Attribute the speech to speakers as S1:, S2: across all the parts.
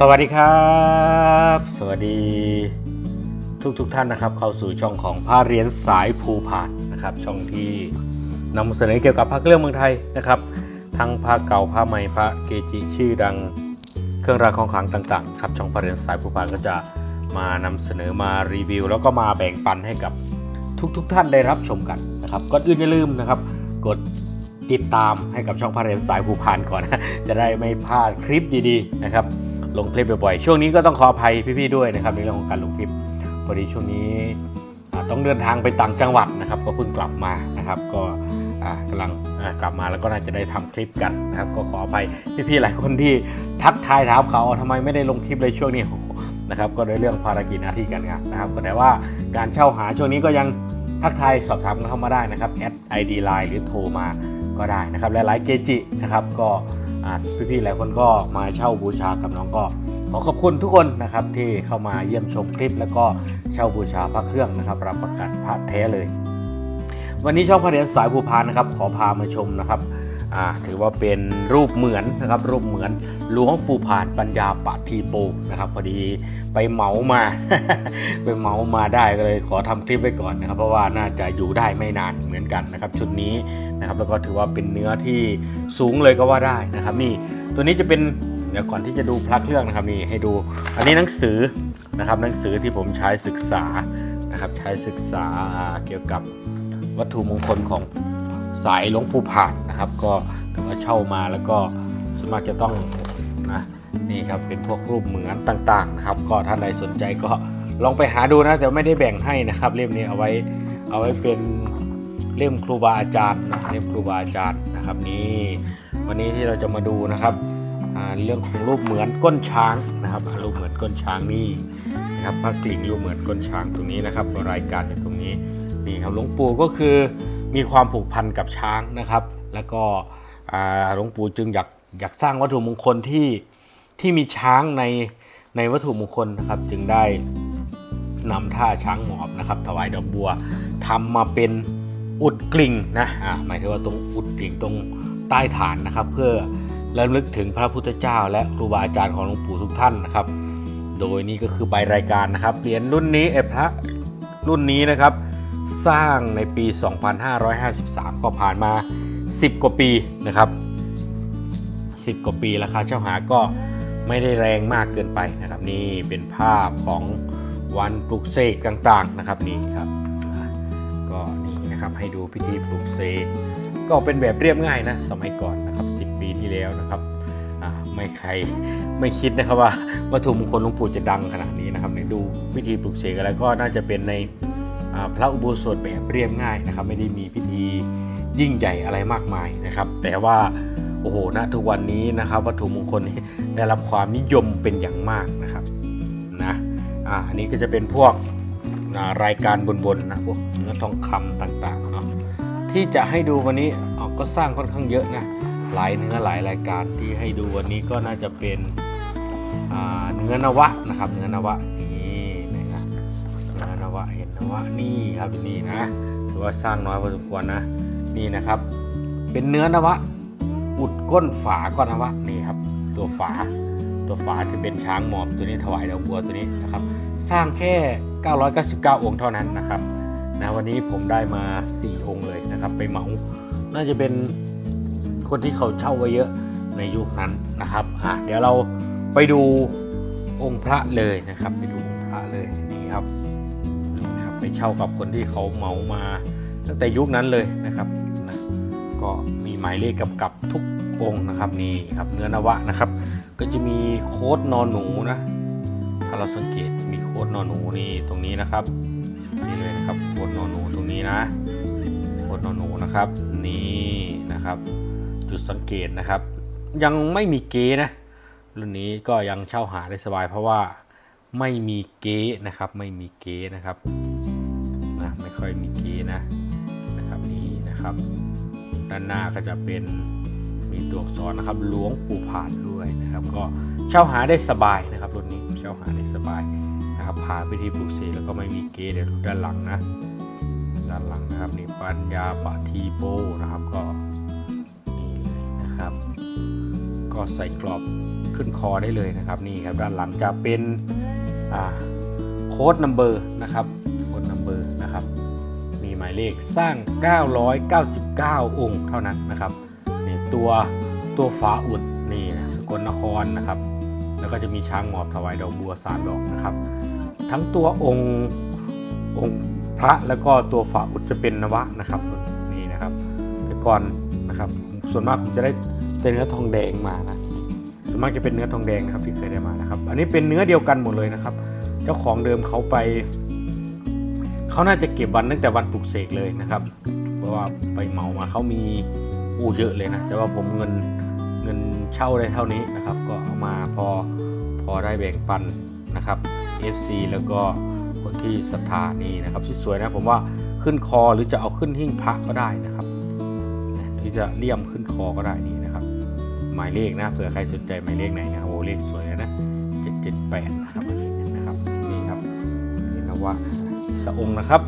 S1: สวัสดีครับ สวัสดีทุกทุกท่านนะครับ เข้าสู่ช่องของผ้าเรียนสายภูผานนะครับ ช่องที่นำเสนอเกี่ยวกับพระเครื่องเมืองไทยนะครับ ทั้งผ้าเก่าผ้าใหม่พระเกจิชื่อดังเครื่องรางของขลังต่างๆครับช่องผ้าเรียนสายภูผานก็จะมานำเสนอมารีวิว แล้วก็มาแบ่งปันให้กับทุกๆทท่านได้รับชมกันนะครับก่อนอื่นอย่าลืมนะครับ กดติดตามให้กับช่องพาเรนสายภูพานก่อนนะจะได้ไม่พลาดคลิปดีๆนะครับ ลงคลิปบ่อยๆ ช่วงนี้ก็ต้องขออภัยพี่ๆด้วยนะครับในเรื่องของการลงคลิปพอดีช่วงนี้ต้องเดินทางไปต่างจังหวัดนะครับ ก็เพิ่งกลับมานะครับ ก็กำลังกลับมาแล้วก็น่าจะได้ทำคลิปกันนะครับ ก็ขออภัยพี่ๆหลายคนที่ทักทายถามเขาทำไมไม่ได้ลงคลิปเลยช่วงนี้นะครับ ก็ในเรื่องภารกิจหน้าที่การงานนะครับ ก็แต่ว่าการเช่าหาช่วงนี้ก็ยังทักทายสอบถามเข้ามาได้นะครับแอดไอดีไลน์หรือโทรมาก็ได้นะครับหลายๆเกจินะครับก็ พี่ๆหลายคนก็มาเช่าบูชากับน้องก็ขอขอบคุณทุกคนนะครับที่เข้ามาเยี่ยมชมคลิป แล้วก็เช่าบูชาพระเครื่องนะครับ รับประกันพระแท้เลย วันนี้ช่องพระเดียนสายภูพานนะครับ ขอพามาชมนะครับ อ่าถือว่าเป็นรูปเหมือนนะครับ รูปเหมือนหลวงปู่ผานปัญญาปะทีโปนะครับพอดีไปเหมามา ไปเหมามาได้ก็เลยขอทำคลิปไว้ก่อนนะครับ เพราะว่าน่าจะอยู่ได้ไม่นานเหมือนกันนะครับ ชุดนี้นะครับแล้วก็ถือว่าเป็นเนื้อที่สูงเลยก็ว่าได้นะครับนี่ตัวนี้จะเป็นเดี๋ยวก่อนที่จะดูพระเครื่องนะครับนี่ให้ดู อันนี้หนังสือนะครับหนังสือที่ผมใช้ศึกษานะครับใช้ศึกษาเกี่ยวกับวัตถุมงคลของ สายหลวงปู่ผานนะครับ ก็ถือว่าเช่ามาแล้วก็ส่วนมากจะต้องนะนี่ครับเป็นพวกรูปเหมือนต่างๆนะครับ ก็ท่านใดสนใจก็ลองไปหาดูนะแต่ไม่ได้แบ่งให้นะครับ เล่มนี้เอาไว้เอาไว้เป็นเล่มครูบาอาจารย์นะเล่มครูบาอาจารย์นะครับนี่วันนี้ที่เราจะมาดูนะครับเรื่องของรูปเหมือนก้นช้างนะครับรูปเหมือนก้นช้างนี่นะครับพระกลิ่งรูปเหมือนก้นช้างตรงนี้นะครับรายการอยู่ตรงนี้นี่ครับหลวงปู่ก็คือ มีความผูกพันกับช้างนะครับ แล้วก็หลวงปู่จึงอยากอยากสร้างวัตถุมงคลที่ที่มีช้างในในวัตถุมงคลนะครับ จึงได้นำท่าช้างหมอบนะครับ ถวายดอกบัวทำมาเป็นอุดกลิ่งนะอ่าหมายถึงว่าตรงอุดกลิ่งตรงใต้ฐานนะครับ เพื่อระลึกถึงพระพุทธเจ้า และครูบาอาจารย์ของหลวงปู่ทุกท่านนะครับ โดยนี่ก็คือใบรายการนะครับเหรียญรุ่นนี้เอพระรุ่นนี้นะครับ สร้างในปี 2553 ก็ผ่านมา 10 กว่าปีนะครับ 10 กว่าปีราคาเช่าหาก็ไม่ได้แรงมากเกินไปนะครับ นี่เป็นภาพของวันปลุกเสกต่างๆนะครับนี่ครับ ก็นี่นะครับให้ดูพิธีปลุกเสกก็เป็นแบบเรียบง่ายนะสมัยก่อนนะครับ 10 ปีที่แล้วนะครับไม่ใครไม่คิดนะครับว่าวัตถุมงคลหลวงปู่จะดังขนาดนี้นะครับในดูพิธีปลุกเสกอะไรก็น่าจะเป็นใน พระอุโบสถแบบเรียบง่ายนะครับ ไม่ได้มีพิธียิ่งใหญ่อะไรมากมายนะครับ แต่ว่าโอ้โหณทุกวันนี้นะครับ วัตถุมงคลได้รับความนิยมเป็นอย่างมากนะครับนะอ่าอันนี้ก็จะเป็นพวกรายการบนๆนะพวกเนื้อทองคำต่างๆเนาะที่จะให้ดูวันนี้กก็สร้างค่อนข้างเยอะนะหลายเนื้อหลายรายการที่ให้ดูวันนี้ก็น่าจะเป็นเนื้อนวะนะครับ เนื้อนวะ นะนวะเห็นนวะนี่ครับนี่นะถือว่าสร้างน้อยพอสมควรนะนี่นะครับ เป็นเนื้อนวะ อุดก้นฝาก้อนนวะนี่ครับ ตัวฝาตัวฝาที่เป็นช้างหมอบตัวนี้ถวายดอกบัวตัวนี้นะครับ สร้างแค่ 999 องค์เท่านั้นนะครับนะวันนี้ผมได้มา 4 องค์เลยนะครับ ไปเหมา น่าจะเป็นคนที่เขาเช่าไว้เยอะในยุคนั้นนะครับอะเดี๋ยวเราไปดูองค์พระเลยนะครับ ไปดูองค์พระเลยนี่ครับ ไปเช่ากับคนที่เขาเหมามาตั้งแต่ยุคนั้นเลยนะครับนะก็มีหมายเลขกำกับทุกองค์นะครับนี่ครับเนื้อนวะนะครับ ก็จะมีโค้ดนอนหนูนะถ้าเราสังเกตจะมีโค้ดนอนหนูนี่ตรงนี้นะครับนี่เลยนะครับโค้ดนอนหนูตรงนี้นะโค้ดนอนหนูนะครับนี่นะครับ จุดสังเกตนะครับ ยังไม่มีเก๊นะรุ่นนี้ก็ยังเช่าหาได้สบายเพราะว่าไม่มีเก๊นะครับ ไม่มีเก๊นะครับ นะครับ ด้านหน้าก็จะเป็นมีตัวอักษรนะครับหลวงปู่ผาดด้วยนะครับ ก็เช่าหาได้สบายนะครับรุ่นนี้เช่าหาได้สบายนะครับผ่านพิธีปลุกเสกแล้วก็ไม่มีเกเดี๋ยวด้านหลังนะด้านหลังนะครับนี่ปัญญาปะทีโปนะครับก็นี่เลยนะครับ ก็ใส่กรอบขึ้นคอได้เลยนะครับนี่ครับด้านหลังจะเป็นโค้ดนัมเบอร์นะครับโค้ดนัมเบอร์นะครับายเลขสร้าง 999 องค์เท่านั้นนะครับนี่ตัวตัวฝาอุดนี่สกลนครนะครับ แล้วก็จะมีช้างหมอบถวายดอกบัวสามดอกนะครับ ทั้งตัวองค์องค์พระแล้วก็ตัวฝาอุดจะเป็นนวะนะครับนี่นะครับแต่ก่อนนะครับ ส่วนมากผมจะได้เป็นเนื้อทองแดงมานะส่วนมากจะเป็นเนื้อทองแดงนะครับที่เคยได้มานะครับ อันนี้เป็นเนื้อเดียวกันหมดเลยนะครับ เจ้าของเดิมเขาไป เขาน่าจะเก็บวันตั้งแต่วันปลุกเสกเลยนะครับ เพราะว่าไปเหมามาเขามีอู้เยอะเลยนะ แต่ว่าผมเงินเงินเช่าได้เท่านี้นะครับ ก็เอามาพอพอได้แบ่งปันนะครับ FC แล้วก็คนที่ศรัทธานี่นะครับสวยๆนะผมว่าขึ้นคอหรือจะเอาขึ้นหิ้งพระก็ได้นะครับหรือจะเลี่ยมขึ้นคอก็ได้นี่นะครับ หมายเลขนะเผื่อใครสนใจหมายเลขไหนนะโอ้เลขสวยเลยนะ778นะครับนนี้นะครับนี่ครับนี่นะว่า สะองค์นะครับ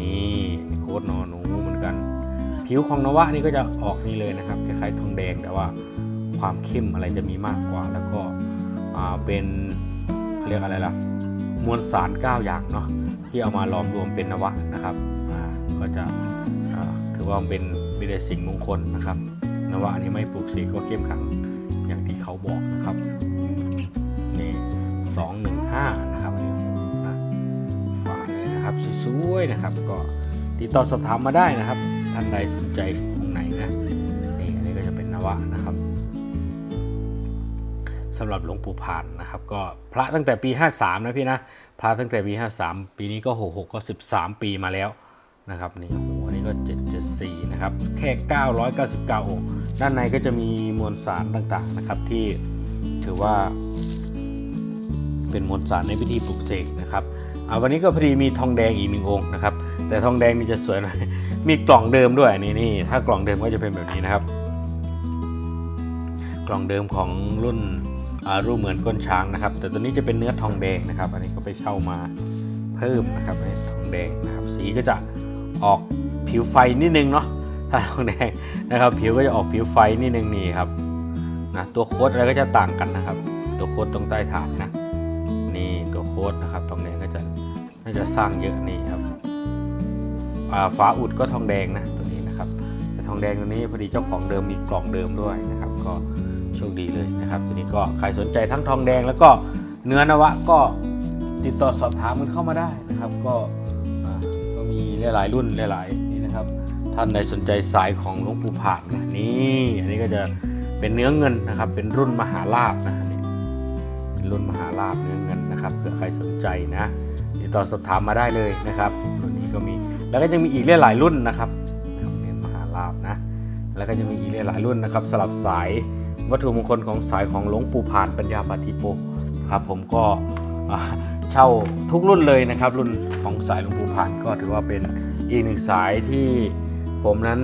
S1: นี่โค้ดนอหนูเหมือนกัน ผิวของนวะนี่ก็จะออกนี่เลยนะครับคล้ายๆทองแดงแต่ว่าความเข้มอะไรจะมีมากกว่า แล้วก็อ่าเป็นเขาเรียกอะไรล่ะมวลสาร 9 อย่างเนาะที่เอามาล้อมรวมเป็นนวะนะครับอ่าก็จะถือว่าเป็นเป็นสิ่งมงคลนะครับนวะอันนี้ไม่ปลูกเสกก็เข้มขังอย่างที่เขาบอกนะครับ สวยๆนะครับ ก็ติดต่อสอบถามมาได้นะครับ ท่านใดสนใจองไหนนะนี่อันนี้ก็จะเป็นนวะนะครับสำหรับหลวงปู่ผ่านนะครับ ก็พระตั้งแต่ปี 53 นะพี่นะพระตั้งแต่ปี 53 ปีนี้ก็ 66 ก็ 13 ปีมาแล้วนะครับนี่โอ้โหอันนี้ก็ 774 นะครับ แค่ 999 องค์ ด้านในก็จะมีมวลสารต่างๆนะครับที่ถือว่าเป็นมวลสารในพิธีปลุกเสกนะครับ วันนี้ก็พอดีมีทองแดงอีกหนึ่งองค์นะครับ แต่ทองแดงนี่จะสวยหน่อยมีกล่องเดิมด้วยนี่นี่ถ้ากล่องเดิมก็จะเป็นแบบนี้นะครับ กล่องเดิมของรุ่นรูปเหมือนก้นช้างนะครับ แต่ตัวนี้จะเป็นเนื้อทองแดงนะครับ อันนี้ก็ไปเช่ามาเพิ่มนะครับทองแดงนะครับ สีก็จะออกผิวไฟนิดนึงเนาะถ้าทองแดงนะครับ ผิวก็จะออกผิวไฟนิดนึงนี่ครับนะตัวโค้ดอะไรก็จะต่างกันนะครับ ตัวโค้ดตรงใต้ฐานนะีตัวโค้ดนะครับทองแดงก็จะน่าจะสร้างเยอะนี่ครับอ่าฟ้าอุดก็ทองแดงนะตัวนี้นะครับแต่ทองแดงตัวนี้พอดีเจ้าของเดิมมีกล่องเดิมด้วยนะครับ ก็โชคดีเลยนะครับทีนี้ก็ใครสนใจทั้งทองแดงแล้วก็เนื้อนวะก็ติดต่อสอบถามกันเข้ามาได้นะครับ ก็ก็มีหลายๆรุ่นหลายๆนี่นะครับ ท่านใดสนใจสายของหลวงปู่ผาดนะนี่อันนี้ก็จะเป็นเนื้อเงินนะครับ เป็นรุ่นมหาลาบนะนี่เป็นรุ่นมหาลาบเนื้อเงิน นะครับเผื่อใครสนใจนะติดต่อสอบถามมาได้เลยนะครับรุ่นนี้ก็มีแล้วก็ยังมีอีกหลายๆรุ่นนะครับเนื้อมหาลาบนะแล้วก็จะมีอีกหลายๆรุ่นนะครับสลับสายวัตถุมงคลของสายของหลวงปู่ผานปัญญาปาติโปครับผมก็อ่าเช่าทุกรุ่นเลยนะครับ รุ่นของสายหลวงปู่ผานก็ถือว่าเป็นอีกหนึ่งสายที่ผมนั้น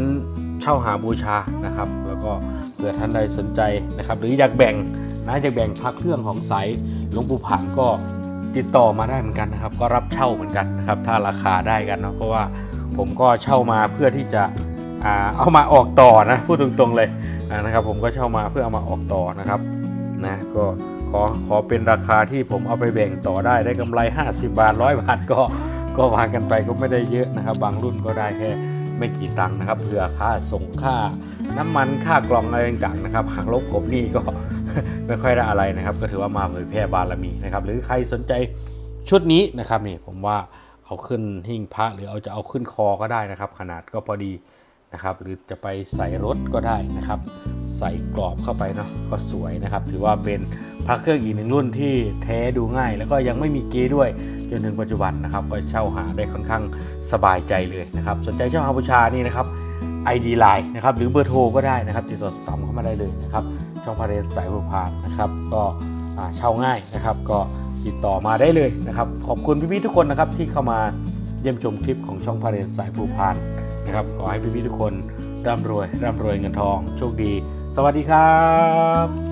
S1: เช่าหาบูชานะครับ แล้วก็เผื่อท่านใดสนใจนะครับ หรืออยากแบ่งน่าจะแบ่งพักเครื่องของสาย หลวงปู่ผานก็ติดต่อมาได้เหมือนกันนะครับ ก็รับเช่าเหมือนกันนะครับ ถ้าราคาได้กันเนาะเพราะว่าผมก็เช่ามาเพื่อที่จะอเอามาออกต่อนะพูดตรงๆเลยนะครับ ผมก็เช่ามาเพื่อเอามาออกต่อนะครับนะก็ขอขอเป็นราคาที่ผมเอาไปแบ่งต่อได้ได้กำไร 50 บาทร้อยบาทก็ก็วางกันไปก็ไม่ได้เยอะนะครับ บางรุ่นก็ได้แค่ไม่กี่ตังค์นะครับเพื่อค่าส่งค่าน้ำมันค่ากล่องอะไรต่างๆนะครับหากลบกบนี่ก็ ไม่ค่อยได้อะไรนะครับ ก็ถือว่ามาเผยแพร่บารมีนะครับ หรือใครสนใจชุดนี้นะครับนี่ผมว่าเอาขึ้นหิ้งพระหรือเอาจะเอาขึ้นคอก็ได้นะครับ ขนาดก็พอดีนะครับ หรือจะไปใส่รถก็ได้นะครับ ใส่กรอบเข้าไปเนาะก็สวยนะครับ ถือว่าเป็นพระเครื่องอีกหนึ่งรุ่นที่แท้ดูง่าย แล้วก็ยังไม่มีเกด้วย จนถึงปัจจุบันนะครับ ก็เช่าหาได้ค่อนข้างสบายใจเลยนะครับ สนใจเช่าหาบูชานี่นะครับ ID Line นะครับหรือเบอร์โทรก็ได้นะครับ ติดต่อสอบถามเข้ามาได้เลยนะครับ ช่องพาเรสสายผูพานนะครับก็เช่าง่ายนะครับ ก็ติดต่อมาได้เลยนะครับ ขอบคุณพี่ๆทุกคนนะครับที่เข้ามาเยี่ยมชมคลิปของช่องพาเรสสายผูพานนะครับขอให้พี่ๆทุกคนร่ำรวยร่ำรวยเงินทอง โชคดี สวัสดีครับ